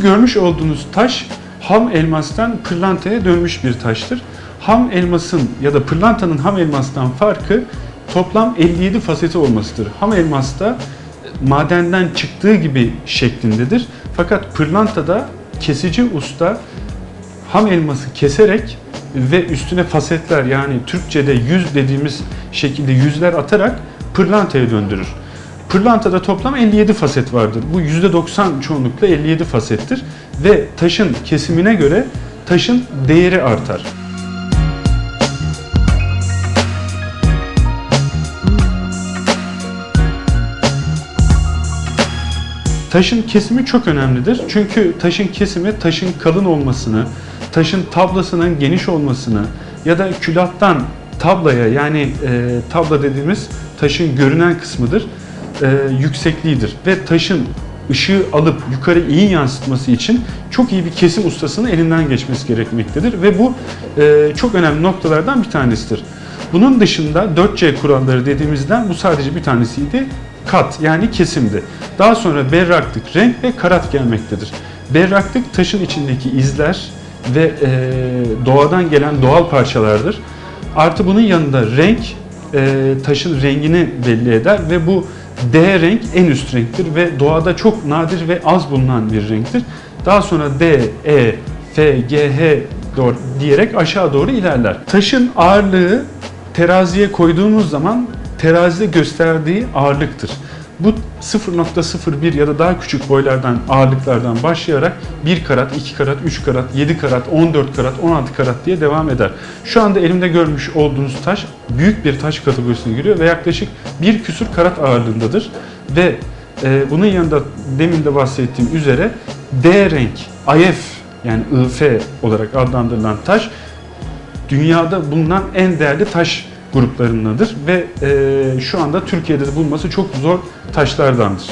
görmüş olduğunuz taş ham elmastan pırlantaya dönmüş bir taştır. Ham elmasın ya da pırlantanın ham elmastan farkı toplam 57 faseti olmasıdır. Ham elmasta madenden çıktığı gibi şeklindedir. Fakat pırlantada kesici usta ham elması keserek ve üstüne fasetler yani Türkçe'de yüz dediğimiz şekilde yüzler atarak pırlantaya döndürür. Pırlantada toplam 57 faset vardır. Bu %90 çoğunlukla 57 fasettir ve taşın kesimine göre taşın değeri artar. Taşın kesimi çok önemlidir. Çünkü taşın kesimi taşın kalın olmasını, taşın tablasının geniş olmasını ya da külattan tablaya yani e, tabla dediğimiz taşın görünen kısmıdır e, yüksekliğidir ve taşın ışığı alıp yukarı iyi yansıtması için çok iyi bir kesim ustasının elinden geçmesi gerekmektedir ve bu e, çok önemli noktalardan bir tanesidir. Bunun dışında 4C kuralları dediğimizden bu sadece bir tanesiydi. Kat yani kesimdi. Daha sonra berraklık, renk ve karat gelmektedir. Berraklık taşın içindeki izler ve e, doğadan gelen doğal parçalardır. Artı bunun yanında renk e, taşın rengini belli eder ve bu D renk en üst renktir ve doğada çok nadir ve az bulunan bir renktir. Daha sonra D, E, F, G, H doğru diyerek aşağı doğru ilerler. Taşın ağırlığı teraziye koyduğumuz zaman terazide gösterdiği ağırlıktır. Bu 0.01 ya da daha küçük boylardan, ağırlıklardan başlayarak 1 karat, 2 karat, 3 karat, 7 karat, 14 karat, 16 karat diye devam eder. Şu anda elimde görmüş olduğunuz taş büyük bir taş kategorisine giriyor ve yaklaşık 1 küsur karat ağırlığındadır. Ve e, bunun yanında demin de bahsettiğim üzere D renk, IF yani IF olarak adlandırılan taş dünyada bulunan en değerli taş gruplarındandır ve e, şu anda Türkiye'de de bulunması çok zor taşlardandır.